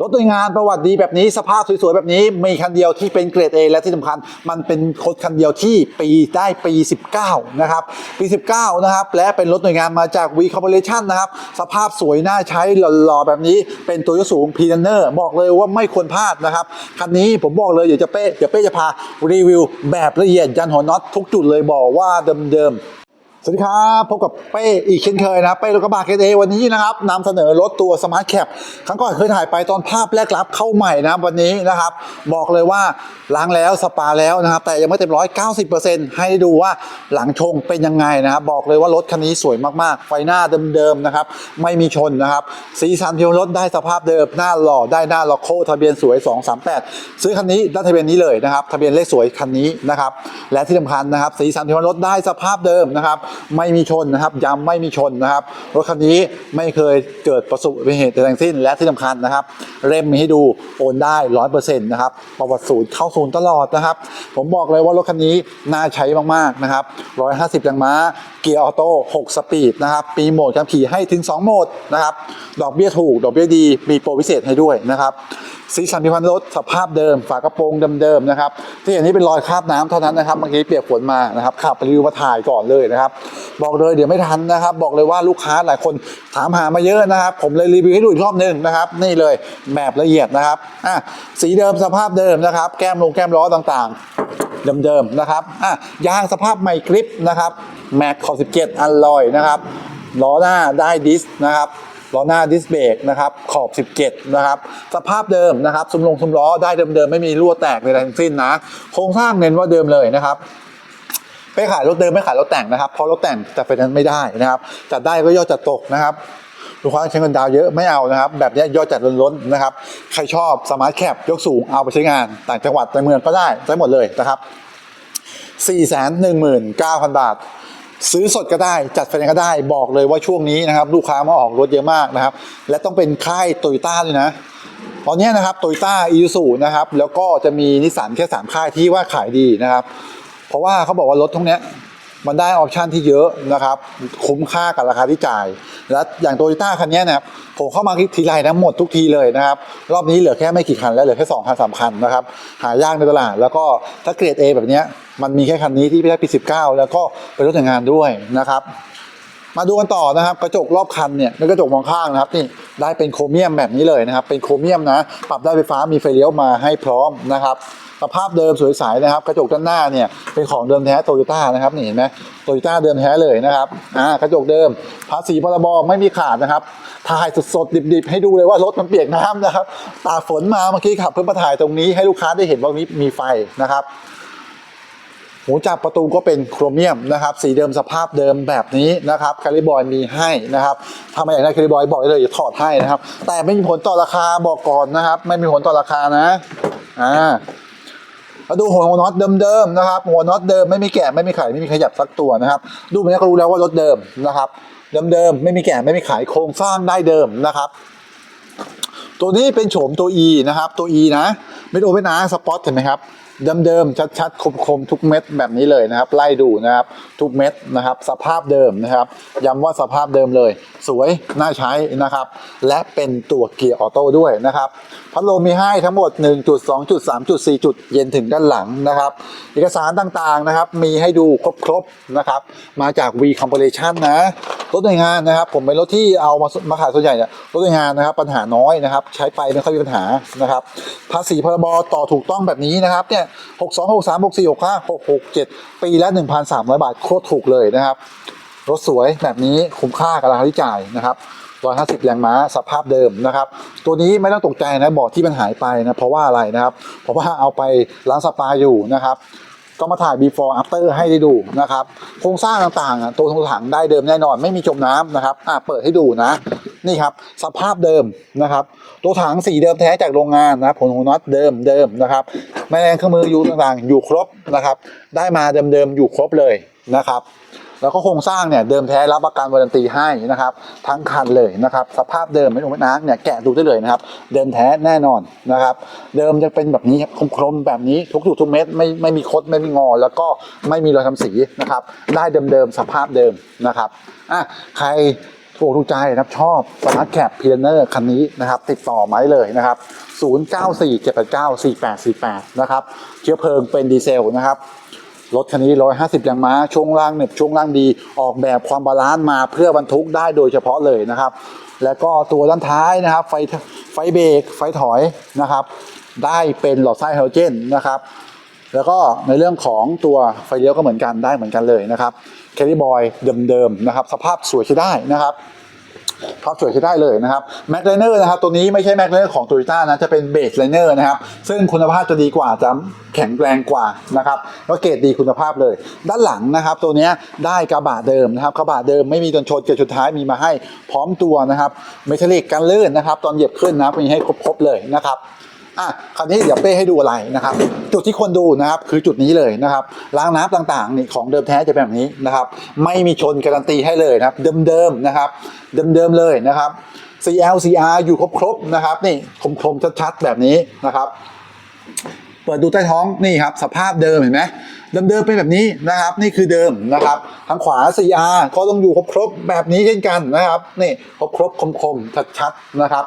รถโดยงานประวัติดีแบบนี้สภาพสวยๆ แบบนี้มีคันเดียวที่เป็นเกรด A และที่สำคัญมันเป็นรถคันเดียวที่ปีได้ปี 19 นะครับ ปี 19 นะครับ และเป็นรถหน่วยงานมาจาก V Corporation นะครับ สภาพสวยน่าใช้หล่อๆ แบบนี้เป็นตัวยสูงพีเนอร์บอกเลยว่าไม่ควรพลาดนะครับ คันนี้ผมบอกเลยเดี๋ยวจะเป้เดี๋ยวเป้จะพารีวิวแบบละเอียดยันหัวน็อตทุกจุดเลยบอกว่าเดิมๆ สวัสดีครับพบกับเป้อีกเช่นเคยนะครับเป้รถกระบะเคเอวันนี้นะครับนำเสนอรถตัวสมาร์ทแคปครั้งก่อนเคยถ่ายไปตอนภาพแรกรับเข้าใหม่นะวันนี้นะครับ บอกเลยว่าล้างแล้วสปาแล้วนะครับ แต่ยังไม่เต็มร้อยเก้าสิบเปอร์เซ็นต์ให้ดูว่าหลังชงเป็นยังไงนะครับ บอกเลยว่ารถคันนี้สวยมากๆ ไฟหน้าเดิมๆนะครับ ไม่มีชนนะครับ สีสันเพียงรถได้สภาพเดิมหน้าหล่อได้หน้าล็อกโคทะเบียนสวย238ซื้อคันนี้ได้ทะเบียนนี้เลยนะครับทะเบียนเลขสวยคันนี้นะครับและที่สำคัญนะครับ สีสันเพียงรถได้สภาพเดิมนะครับไม่มีชนนะครับย้ำไม่มีชนนะครับรถคันนี้ไม่เคยเกิดประสบอุบัติเหตุใดทั้งสิ้น และที่สำคัญนะครับ เล่มมีให้ดูโอนได้ร้อยเปอร์เซ็นต์นะครับประวัติศูนย์เข้าศูนย์ตลอดนะครับ ผมบอกเลยว่ารถคันนี้น่าใช้มากๆนะครับร้อยห้าสิบแรงม้าเกียร์ออโต้6สปีดนะครับปีโหมดการขี่ให้ถึง 2 โหมดนะครับดอกเบี้ยถูก ดอกเบี้ยดี มีโปรพิเศษให้ด้วยนะครับสีสันพิพันธ์รถสภาพเดิม ฝากระโปรงเดิมๆนะครับที่อย่างนี้เป็นรอยคราบน้ำเท่านั้นนะครับเมื่อกี้เปียกฝนมานะครับขับไปรีวิวมาถ่ายก่อนเลยนะครับบอกเลยเดี๋ยวไม่ทันนะครับ บอกเลยว่าลูกค้าหลายคนถามหามาเยอะนะครับ ผมเลยรีวิวให้ดูอีกรอบหนึงนะครับ นี่เลยแบบละเอียดนะครับอะสีเดิมสภาพเดิมนะครับ แก้มลงแก้มล้อต่างๆ เดิมๆนะครับอะยางสภาพใหม่กริปนะครับแม็กขอบ17 อัลลอยนะครับล้อหน้าได้ดิสนะครับล้อหน้าดิสเบรกนะครับขอบ 17 นะครับ สภาพเดิมนะครับซุ้มลงซุ้มล้อได้เดิมๆ ไม่มีรั่วแตกใดๆทั้งสิ้นนะ โครงสร้างเน้นว่าเดิมเลยนะครับ ไม่ขายรถเดิมไม่ขายรถแต่งนะครับเพราะรถแต่งจัดไฟแนนซ์ไม่ได้นะครับจัดได้ก็ยอดจัดตกนะครับลูกค้าใช้เงินดาวเยอะไม่เอานะครับ แบบนี้ยอดจัดล้นๆนะครับ ใครชอบสมาร์ทแคปยกสูงเอาไปใช้งาน ต่างจังหวัดในเมืองก็ได้ได้หมดเลยนะครับ4 1 9 0 0 0 บาท ซื้อสดก็ได้จัดไฟแนนซ์ก็ได้บอกเลยว่าช่วงนี้นะครับ ลูกค้ามาออกรถเยอะมากนะครับ และต้องเป็นค่ายโตโยต้าด้วยนะตอนนี้นะครับโตโยต้าอีซูนะครับ แล้วก็จะมีนิสสันแค่ 3 ค่ายที่ว่าขายดีนะครับ เพราะว่าเขาบอกว่ารถทุกเนี้ยมันได้ออปชันที่เยอะนะครับ คุ้มค่ากับราคาที่จ่าย และอย่างโตโยต้าคันนี้นะครับผมเข้ามาทีไรนะหมดทุกทีเลยนะครับ รอบนี้เหลือแค่ไม่กี่คันแล้วเหลือแค่2คันสามคันนะครับ หายากในตลาด แล้วก็ถ้าเกรด A แบบนี้มันมีแค่คันนี้ที่ไม่ได้ปี19แล้วก็เป็นรถแต่งงานด้วยนะครับ มาดูกันต่อนะครับ กระจกรอบคันเนี่ยเป็นกระจกมองข้างนะครับนี่ได้เป็นโครเมียมแบบนี้เลยนะครับ เป็นโครเมียมนะ ปรับได้ไฟฟ้ามีไฟเลี้ยวมาให้พร้อมนะครับ สภาพเดิมสวยใสนะครับ กระจกด้านหน้าเนี่ยเป็นของเดิมแท้โตโยต้านะครับนี่เห็นไหมโตโยต้าเดิมแท้เลยนะครับอ่ากระจกเดิม ภาษีพรบไม่มีขาดนะครับถ่ายสดๆดิบๆ ให้ดูเลยว่ารถมันเปียกน้ำนะครับตากฝนมาเมื่อกี้ขับเพิ่งมาถ่ายตรงนี้ให้ลูกค้าได้เห็นว่านี้มีไฟนะครับหูจับประตูก็เป็นโครเมียมนะครับ สีเดิมสภาพเดิมแบบนี้นะครับคาริบอยมีให้นะครับถ้าไม่อยากได้คาริบอยบอกเลยอย่าถอดให้นะครับ แต่ไม่มีผลต่อราคาบอกก่อนนะครับ ไม่มีผลต่อราคานะอ่า มาดูหัวน็อตเดิมๆนะครับ หัวน็อตเดิมไม่มีแกะไม่มีไขไม่มีขยับสักตัวนะครับ ดูแบบนี้ก็รู้แล้วว่ารถเดิมนะครับเดิมๆไม่มีแกะไม่มีไขโครงสร้างได้เดิมนะครับตัวนี้เป็นโฉมตัว E นะครับ ตัว E นะไม่โอเปนอาร์สปอตเห็นไหมครับ เดิมๆชัดๆคมๆทุกเม็ดแบบนี้เลยนะครับ ไล่ดูนะครับทุกเม็ดนะครับ สภาพเดิมนะครับย้ำว่าสภาพเดิมเลย สวยน่าใช้นะครับ และเป็นตัวเกียร์ออโต้ด้วยนะครับพัดลมมีให้ทั้งหมด 1.2.3.4 จุดเย็นถึงด้านหลังนะครับ เอกสารต่างๆนะครับ มีให้ดูครบๆนะครับ มาจาก V Corporation นะรถหน่วยงานนะครับ ผมเป็นรถที่เอามามาขายส่วนใหญ่เนี่ยรถหน่วยงานนะครับ ปัญหาน้อยนะครับ ใช้ไปไม่ค่อยมีปัญหานะครับ ภาษีพรบต่อถูกต้องแบบนี้นะครับเนี่ยหกสองหกสามหกสี่หกห้าหกหกเจ็ดปีละหนึ่งพันสามร้อยบาทโคตรถูกเลยนะครับ รถสวยแบบนี้คุ้มค่ากับราคาที่จ่ายนะครับ150แรงม้าสภาพเดิมนะครับ ตัวนี้ไม่ต้องตกใจนะบอกที่มันหายไปนะเพราะว่าอะไรนะครับ เพราะว่าเอาไปล้างสปาอยู่นะครับ ก็มาถ่าย before after ให้ได้ดูนะครับ โครงสร้างต่างๆ ตัวถังได้เดิมแน่นอน ไม่มีจมน้ำนะครับอ่าเปิดให้ดูนะ นี่ครับ สภาพเดิมนะครับ ตัวถังสีเดิมแท้จากโรงงานนะผลหัวน็อตเดิมเดิมนะครับแม่แรงเครื่องมืออยู่ต่างๆ อยู่ครบนะครับ ได้มาเดิมๆอยู่ครบเลยนะครับ แล้วก็โครงสร้างเนี่ยเดิมแท้รับประกันวารันตีให้นะครับ ทั้งคันเลยนะครับ สภาพเดิมไม่ต้องไม่นักเนี่ยแกะดูได้เลยนะครับ เดิมแท้แน่นอนนะครับ เดิมจะเป็นแบบนี้ครับคมๆแบบนี้ทุกจุดทุกเม็ดไม่ไม่มีคดไม่มีงอ แล้วก็ไม่มีรอยทำสีนะครับ ได้เดิมๆสภาพเดิมนะครับอะใครโอ้ถูกใจนะครับชอบสมาร์ทแคปพีเนอร์คันนี้นะครับ ติดต่อมาได้เลยนะครับ 0947894848 นะครับ เชื้อเพลิงเป็นดีเซลนะครับ รถคันนี้ 150 แรงม้า ช่วงล่างเนี่ยช่วงล่างดี ออกแบบความบาลานซ์มาเพื่อบรรทุกได้โดยเฉพาะเลยนะครับ แล้วก็ตัวด้านท้ายนะครับ ไฟไฟเบรกไฟถอยนะครับ ได้เป็นหลอดไส้ไฮโดรเจนนะครับแล้วก็ในเรื่องของตัวไฟเลี้ยวก็เหมือนกันได้เหมือนกันเลยนะครับแค r ี b บอยเดิมๆนะครับ สภาพสวยใช้ได้นะครับ ภาพสวยใช้ได้เลยนะครับแม็กไลเนอร์นะครับตัวนี้ไม่ใช่แม็กไลเนอร์ของโตโยต้านะจะเป็นเบสไลเนอร์นะครับซึ่งคุณภาพจะดีกว่าจะแข็งแรงกว่านะครับแล้วเกรดดีคุณภาพเลย ด้านหลังนะครับ ตัวนี้ได้กระบะเดิมนะครับกระบะเดิมไม่มีตนชนเกรดสุดท้ายมีมาให้พร้อมตัวนะครับเมทัลลิกกันลื่นนะครับ ตอนเหยียบขึ้นนะมีให้ครบๆเลยนะครับ อะคราวนี้เดี๋ยวเป้ให้ดูอะไรนะครับ จุดที่คนดูนะครับคือจุดนี้เลยนะครับล้างน้ำต่างๆนี่ของเดิมแท้จะเป็นแบบนี้นะครับ ไม่มีชนการันตีให้เลยนะครับ เดิมๆนะครับ เดิมๆเลยนะครับ CL CR อยู่ครบๆนะครับนี่คมๆชัดๆแบบนี้นะครับเปิดดูใต้ท้องนี่ครับสภาพเดิมเห็นไหมเดิมๆเป็นแบบนี้นะครับ นี่คือเดิมนะครับทางขวา CR ก็ต้องอยู่ครบๆแบบนี้เช่นกันนะครับนี่ครบๆคมๆชัดๆนะครับ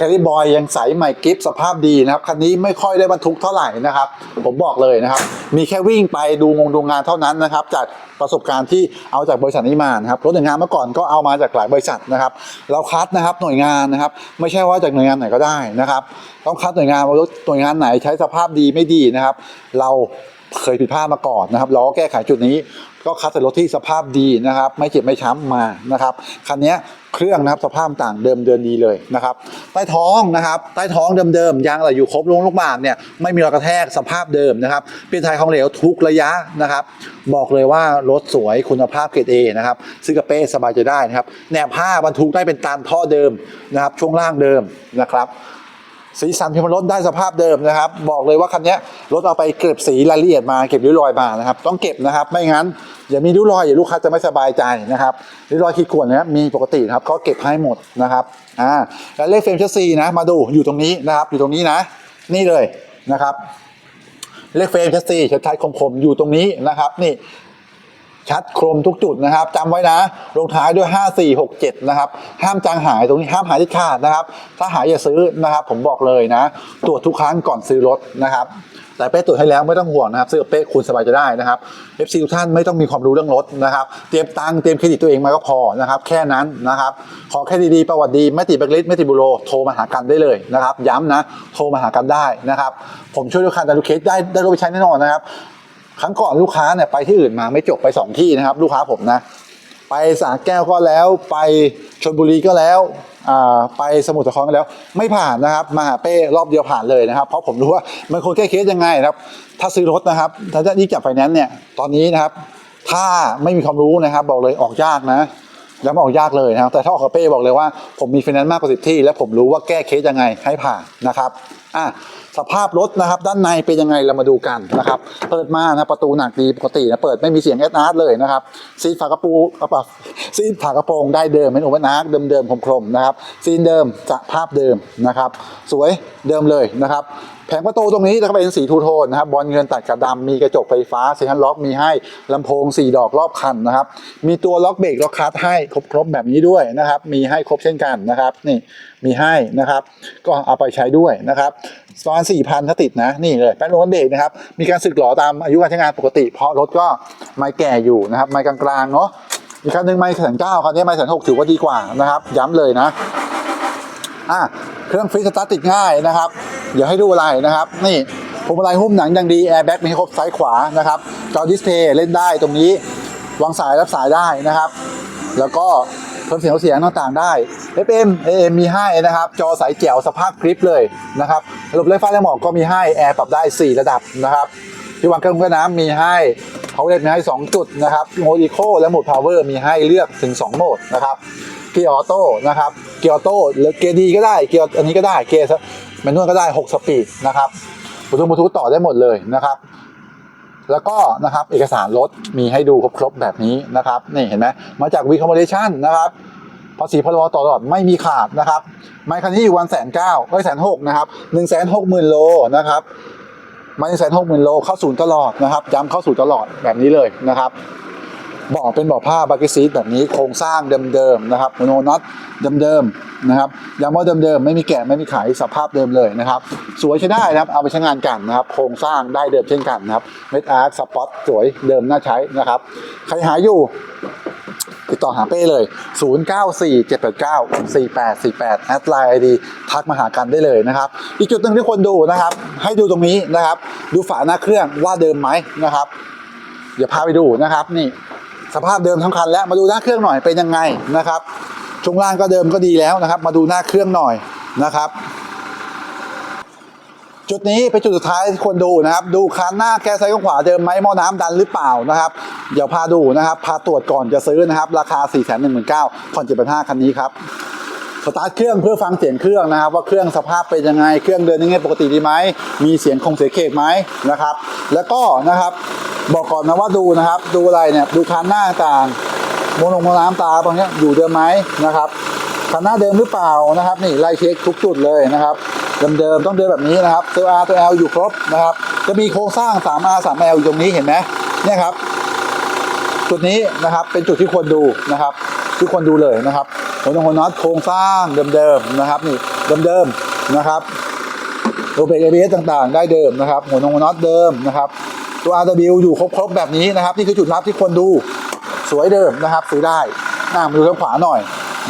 แค r ี b บอยยังใสใหม่กิฟสภาพดีนะครับ คันนี้ไม่ค่อยได้บรรทุกเท่าไหร่นะครับ ผมบอกเลยนะครับ มีแค่วิ่งไปดูงงดูงานเท่านั้นนะครับ จากประสบการณ์ที่เอาจากบริษัทนี้มานะครับรถหน่วยงานเมื่อก่อนก็เอามาจากหลายบริษัทนะครับเราคัดนะครับหน่วยงานนะครับ ไม่ใช่ว่าจากหน่วยงานไหนก็ได้นะครับ ต้องคัดหน่วยงานว่ารถหน่วยงานไหนใช้สภาพดีไม่ดีนะครับ เรา เคยผิดพลาดมาก่อนนะครับเราก็แก้ไขจุดนี้ก็คัดแต่รถที่สภาพดีนะครับ ไม่เจ็บไม่ช้ำมานะครับคันนี้เครื่องนะครับสภาพต่างเดิมเดินดีเลยนะครับใต้ท้องนะครับใต้ท้องเดิมๆยางอะไรอยู่ครบลงลูกบาศก์เนี่ยไม่มีรอยกระแทกสภาพเดิมนะครับเปลี่ยนไทยของเหลวทุกระยะนะครับ บอกเลยว่ารถสวยคุณภาพเกรดเอนะครับซื้อกับเป้สบายใจได้นะครับแหนบผ้าบรรทุกได้เป็นตามท่อเดิมนะครับช่วงล่างเดิมนะครับ สีสันพิมพ์รถได้สภาพเดิมนะครับ บอกเลยว่าคันนี้รถเอาไปเก็บสีรายละเอียดมาเก็บริ้วรอยมานะครับ ต้องเก็บนะครับ ไม่งั้นอย่ามีริ้วรอยอย่าลูกค้าจะไม่สบายใจนะครับริ้วรอยขีดข่วนนะครับมีปกตินะครับก็เก็บให้หมดนะครับอ่าแล้วเลขเฟรมเชสซีนะมาดูอยู่ตรงนี้นะครับ อยู่ตรงนี้นะ นี่เลยนะครับเลขเฟรมเชสซีชัดๆคมๆอยู่ตรงนี้นะครับ นี่ ชัดโครมทุกจุดนะครับจำไว้นะลงท้ายด้วย 5 4 6 7 นะครับ ห้ามจางหายตรงนี้ห้ามหายที่ขาดนะครับ ถ้าหายอย่าซื้อนะครับ ผมบอกเลยนะ ตรวจทุกครั้งก่อนซื้อรถนะครับแต่เป้ตรวจให้แล้วไม่ต้องห่วงนะครับซื้อเป้คุณสบายจะได้นะครับ FC ทุกท่านไม่ต้องมีความรู้เรื่องรถนะครับ เตรียมตังเตรียมเครดิตตัวเองมาก็พอนะครับ แค่นั้นนะครับ ขอแค่ดีๆประวัติดีไม่ติดแบล็คลิสต์ไม่ติดบุโรโทรมาหากันได้เลยนะครับ ย้ำนะ โทรมาหากันได้นะครับ ผมช่วยลูกค้าแต่ลูกเคสได้ได้รถไปใช้แน่นอนนะครับ ครั้งก่อนลูกค้าเนี่ยไปที่อื่นมาไม่จบไปสองที่นะครับ ลูกค้าผมนะ ไปสาแก้วก็แล้ว ไปชนบุรีก็แล้วไปสมุทรสาครก็แล้ว ไม่ผ่านนะครับมาหาเป้รอบเดียวผ่านเลยนะครับ เพราะผมรู้ว่ามันควรแก้เคสยังไงนะครับ ถ้าซื้อรถนะครับถ้าจะยิ่งจับไฟแนนซ์เนี่ยตอนนี้นะครับ ถ้าไม่มีความรู้นะครับ บอกเลยออกยากนะ แล้วมันออกยากเลยนะครับแต่ถ้าออกกับเป้บอกเลยว่าผมมีไฟแนนซ์มากกว่าสิบที่ และผมรู้ว่าแก้เคสยังไงให้ผ่านนะครับอะสภาพรถนะครับ ด้านในเป็นยังไงเรามาดูกันนะครับเปิดมานะประตูหนักดีปกตินะเปิดไม่มีเสียงแอดอาร์ตเลยนะครับซีนฝากระปูกระปะซีนฝากระโปรงได้เดิมเป็นโอเวอร์นาร์เดิมๆคมๆนะครับซีนเดิมสภาพเดิมนะครับ สวยเดิมเลยนะครับ แผงประตูตรงนี้จะเป็นสีทูโทนนะครับบอลเงินตัดกับดำมีกระจกไฟฟ้าเซ็นทรัลล็อกมีให้ลำโพง 4 ดอกรอบคันนะครับ มีตัวล็อกเบรกล็อกคลัตช์ให้ครบๆแบบนี้ด้วยนะครับ มีให้ครบเช่นกันนะครับนี่มีให้นะครับ ก็เอาไปใช้ด้วยนะครับประมาณสี่พันถ้าติดนะนี่เลยแป้นโรลเบรกนะครับ มีการสึกหลอตามอายุการใช้งานปกติ เพราะรถก็ไม่แก่อยู่นะครับไม่กลางๆเนาะอีกคันหนึ่งไม่แสนเก้าคันนี้ไม่แสนหกถือว่าดีกว่านะครับ ย้ำเลยนะอะเครื่องฟรีสตาร์ทติดง่ายนะครับ เดี๋ยวให้ดูอะไรนะครับ นี่พวงมาลัยหุ้มหนังอย่างดีแอร์แบ็กมีให้ครบซ้ายขวานะครับจอดิสเพย์เล่นได้ตรงนี้วางสายรับสายได้นะครับ แล้วก็เพิ่มเสียงเสียงต่างๆได้ FM AM มีให้นะครับ จอสายแจ๋วสภาพคลิปเลยนะครับระบบไฟฟ้าแรงหมอกก็มีให้แอร์ปรับได้ 4 ระดับนะครับที่วางเครื่องเครื่องน้ำมีให้เขาเล่นมีให้ 2 จุดนะครับโหมดอีโคและโหมดพาวเวอร์มีให้เลือกถึง 2 โหมดนะครับเกียร์ออโต้นะครับเกียร์ออโต้หรือเกียร์ดีก็ได้เกียร์อันนี้ก็ได้เกียร์ แมนนวลก็ได้ 6 สปีดนะครับบลูทูธบลูทูธต่อได้หมดเลยนะครับ แล้วก็นะครับเอกสารรถมีให้ดูครบๆแบบนี้นะครับนี่เห็นไหมมาจากวีคอมม d เ t ชันนะครับภาษีพรบต่อตลอดไม่มีขาดนะครับไมค์คันนี้อยู่วันแสนเก้าไว้แสนหกนะครับหนึ่งแสนหกหมื่นโลนะครับมาหนึ่งแสนหกหมื่นโลเข้าศูนย์ตลอดนะครับย้ำเข้าศูนย์ตลอดแบบนี้เลยนะครับ บ่อเป็นเบอผ้าบากิซีดแบบนี้โครงสร้างเดิมๆนะครับโนน็อตเดิมๆนะครับยางว่าเดิมๆไม่มีแกะไม่มีไขสภาพเดิมเลยนะครับสวยใช้ได้นะครับเอาไปใช้งานกันนะครับโครงสร้างได้เดิมเช่นกันนะครับเม็ดอาร์ตสปอตสวยเดิมน่าใช้นะครับใครหาอยู่ติดต่อหาเป้เลย 0947894848 แอดไลน์ไอดีทักมาหากันได้เลยนะครับ อีกจุดหนึ่งที่ควรดูนะครับ ให้ดูตรงนี้นะครับ ดูฝาหน้าเครื่องว่าเดิมไหมนะครับ เดี๋ยวพาไปดูนะครับนี่ สภาพเดิมทั้งคันแล้วมาดูหน้าเครื่องหน่อยเป็นยังไงนะครับช่วงล่างก็เดิมก็ดีแล้วนะครับ มาดูหน้าเครื่องหน่อยนะครับ จุดนี้เป็นจุดสุดท้ายที่ควรดูนะครับ ดูคันหน้าแก้ซ้ายกับขวาเดิมไหมหม้อน้ำดันหรือเปล่านะครับเดี๋ยวพาดูนะครับ พาตรวจก่อนจะซื้อนะครับ ราคา 4 1 9 0 0 0ผ่อน7,500คันนี้ครับสตาร์ทเครื่องเพื่อฟังเสียงเครื่องนะครับ ว่าเครื่องสภาพเป็นยังไงเครื่องเดินยังไงปกติดีไหมมีเสียงคงเสียงเคกไหมนะครับ แล้วก็นะครับ บอกก่อนนะว่าดูนะครับ ดูอะไรเนี่ยดูคันหน้าต่างโมนงโมน้ำตาตรงนี้อยู่เดิมไหมนะครับคันหน้าเดิมหรือเปล่านะครับ นี่ไล่เช็คทุกจุดเลยนะครับเดิมๆต้องเดินแบบนี้นะครับตัว R ตัว L อยู่ครบนะครับ จะมีโครงสร้าง 3R 3L อยู่ตรงนี้เห็นไหมเนี่ยครับ จุดนี้นะครับเป็นจุดที่ควรดูนะครับ ที่ควรดูเลยนะครับหัวน็อตโครงสร้างเดิมๆนะครับ นี่เดิมๆนะครับตัวเบรกเอเบสต่างๆ ได้เดิมนะครับ หัวน็อตเดิมนะครับ ตัว RW อยู่ครบๆแบบนี้นะครับ นี่คือจุดลับที่ควรดูสวยเดิมนะครับ ซื้อได้หน้ามาดูทางขวาหน่อย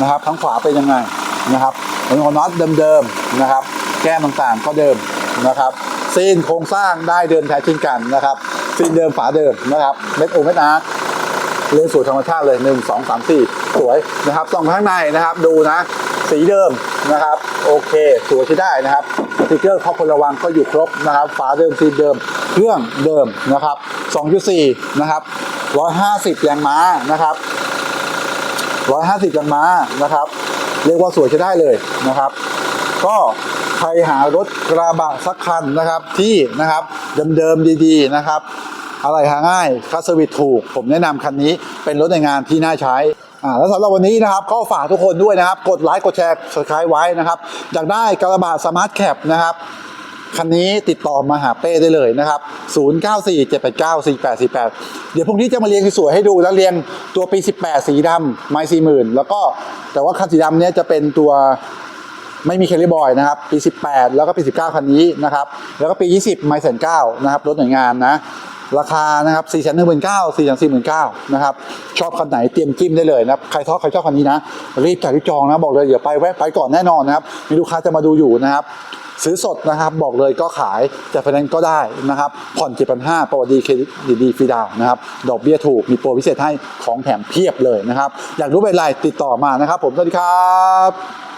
นะครับทั้งขวาเป็นยังไงนะครับหัวน็อตเดิมๆนะครับ แก้มต่างๆก็เดิมนะครับซีนโครงสร้างได้เดิมแท้เช่นกันนะครับซีนเดิมฝาเดิมนะครับเม็ดโอเม็ดอาร์เรียนสูตรธรรมชาติเลย 1 2 3 4 สวยนะครับส่องข้างในนะครับ ดูนะ สีเดิมนะครับ โอเคสวยใช้ได้นะครับ ติกเกอร์ข้อคนระวังก็อยู่ครบนะครับ ฝาเดิมซีนเดิม เครื่องเดิมนะครับ 2.4 นะครับ 150แรงม้านะครับ 150แรงม้านะครับ เรียกว่าสวยใช้ได้เลยนะครับ ก็ใครหารถกระบะสักคันนะครับที่นะครับเดิมๆดีๆนะครับอะไรหาง่ายคัสวิตถูก ผมแนะนำคันนี้เป็นรถในงานที่น่าใช้ อ่าแล้วสำหรับวันนี้นะครับก็ฝากทุกคนด้วยนะครับ กดไลค์กดแชร์สไครต์ไว้นะครับอยากได้กระบะสมาร์ทแคปนะครับคันนี้ติดต่อมาหาเป้ได้เลยนะครับ 0947894848 เดี๋ยวพรุ่งนี้จะมาเรียงสวยๆให้ดูแล้วเรียงตัวปี 18 สีดำไมล์40,000แล้วก็แต่ว่าคันสีดำเนี้ยจะเป็นตัวไม่มีเคลลี่บอยนะครับ ปี 18 แล้วก็ปี 19 คันนี้นะครับ แล้วก็ปี 20 ไมล์แสนเก้านะครับรถหน่วยงานนะ ราคานะครับ4 1 9 0 0 0 4 4 9 0 0นะครับ ชอบคันไหนเตรียมจิ้มได้เลยนะครับ ใครชอบใครชอบคันนี้นะ รีบจ่ายรีบจองนะ บอกเลยเดี๋ยวไปแวะไปก่อนแน่นอนนะครับ มีลูกค้าจะมาดูอยู่นะครับ ซื้อสดนะครับ บอกเลยก็ขายจากไฟแนนซ์ก็ได้นะครับ ผ่อน7,500ประวัติดีเครดิตดีฟรีดาวน์นะครับ ดอกเบี้ยถูก มีโปรพิเศษให้ของแถมเพียบเลยนะครับ อยากรู้เป็นไรติดต่อมานะครับ ผม สวัสดีครับ